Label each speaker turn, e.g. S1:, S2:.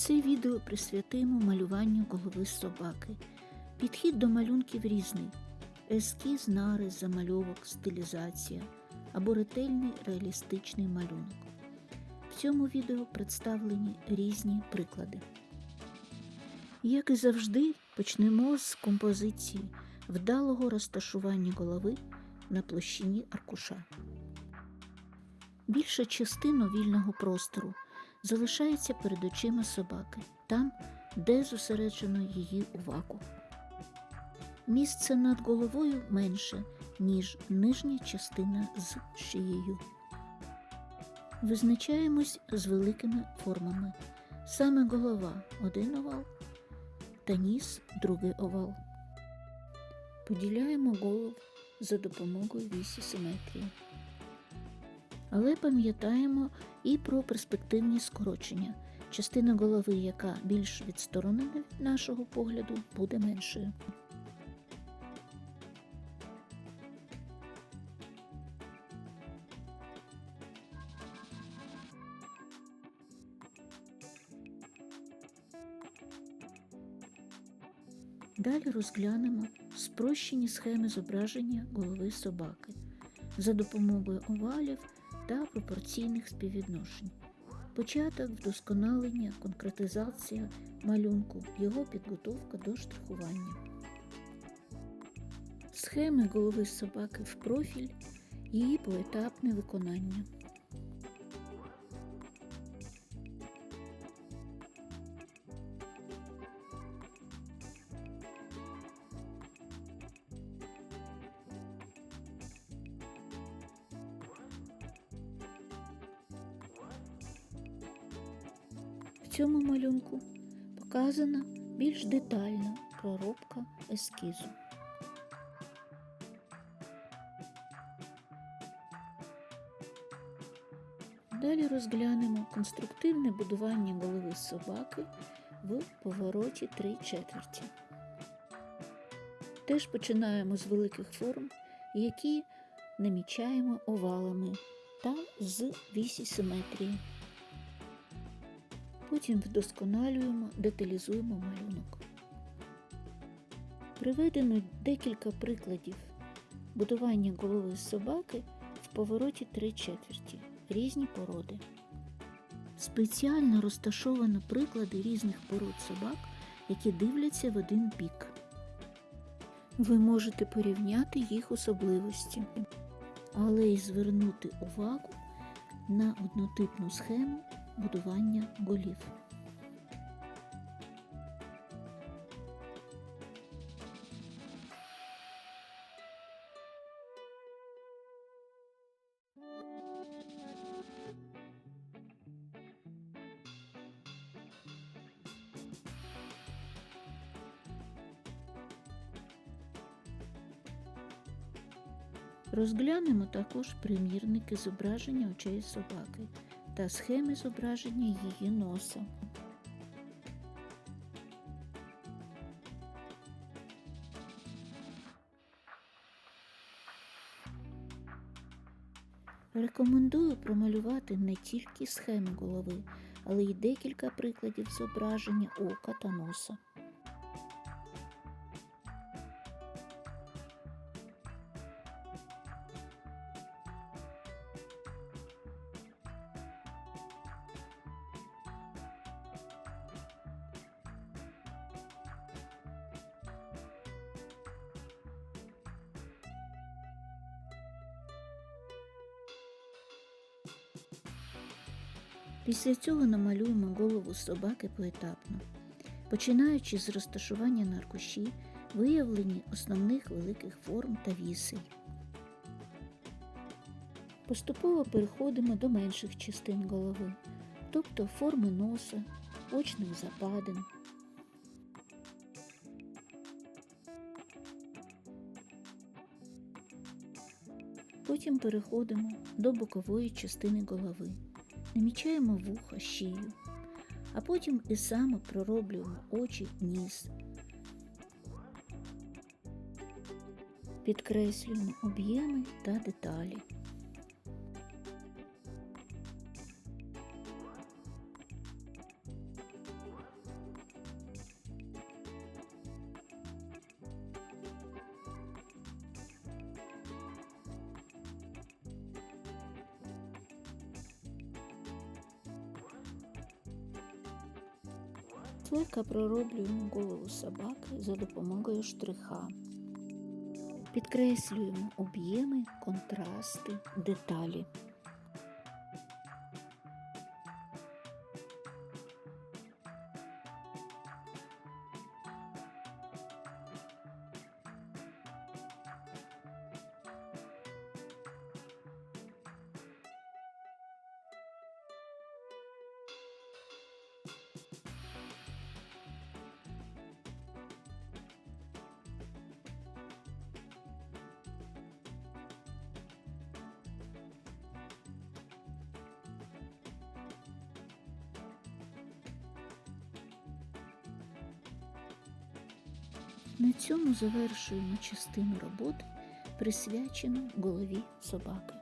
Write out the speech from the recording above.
S1: Це відео присвятимо малюванню голови собаки. Підхід до малюнків різний: ескіз, нарис, замальовок, стилізація або ретельний реалістичний малюнок. В цьому відео представлені різні приклади. Як і завжди, почнемо з композиції вдалого розташування голови на площині аркуша. Більша частина вільного простору залишається перед очима собаки, там, де зосереджено її увагу. Місце над головою менше, ніж нижня частина з шиєю. Визначаємось з великими формами. Саме голова один овал та ніс другий овал. Поділяємо голову за допомогою вісі симетрії. Але пам'ятаємо і про перспективні скорочення. Частина голови, яка більш відсторонена від нашого погляду, буде меншою. Далі розглянемо спрощені схеми зображення голови собаки за допомогою овалів та пропорційних співвідношень. Початок вдосконалення, конкретизація малюнку, його підготовка до штрихування. Схеми голови собаки в профіль, її поетапне виконання. Цьому малюнку показана більш детальна проробка ескізу. Далі розглянемо конструктивне будування голови собаки в повороті 3 четверті. Теж починаємо з великих форм, які намічаємо овалами та з вісі симетрії. Потім вдосконалюємо, деталізуємо малюнок. Приведено декілька прикладів будування голови собаки в повороті 3 четверті, різні породи. Спеціально розташовано приклади різних пород собак, які дивляться в один бік. Ви можете порівняти їх особливості, але й звернути увагу на однотипну схему будування голів. Розглянемо також примірники зображення очей собаки та схеми зображення її носа. Рекомендую промалювати не тільки схеми голови, але й декілька прикладів зображення ока та носа. Після цього намалюємо голову собаки поетапно, починаючи з розташування на аркуші, виявлення основних великих форм та вісей. Поступово переходимо до менших частин голови, тобто форми носа, очних западин. Потім переходимо до бокової частини голови намічаємо вуха, шию, а потім і саме пророблюємо очі, ніс. Підкреслюємо об'єми та деталі. Злегка пророблюємо голову собаки за допомогою штриха. Підкреслюємо об'єми, контрасти, деталі. На цьому завершуємо частину роботи, присвячену голові собаки.